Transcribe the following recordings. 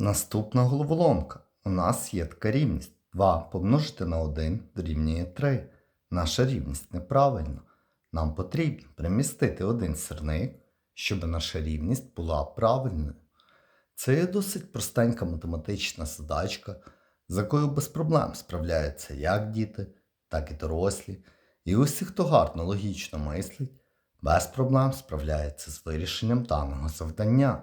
Наступна головоломка. У нас є така рівність. 2 помножити на 1 дорівнює 3. Наша рівність неправильна. Нам потрібно примістити один сірник, щоб наша рівність була правильною. Це є досить простенька математична задачка, з якою без проблем справляються як діти, так і дорослі. І усі, хто гарно логічно мислить, без проблем справляється з вирішенням даного завдання.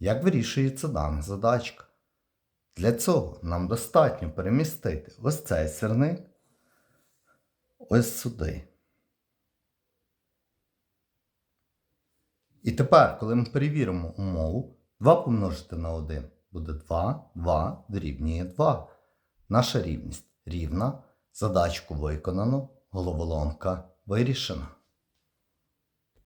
Як вирішується дана задачка? Для цього нам достатньо перемістити ось цей сирник ось сюди. І тепер, коли ми перевіримо умову, 2 помножити на 1 буде 2, 2 дорівнює 2. Наша рівність рівна, задачку виконано, головоломка вирішена.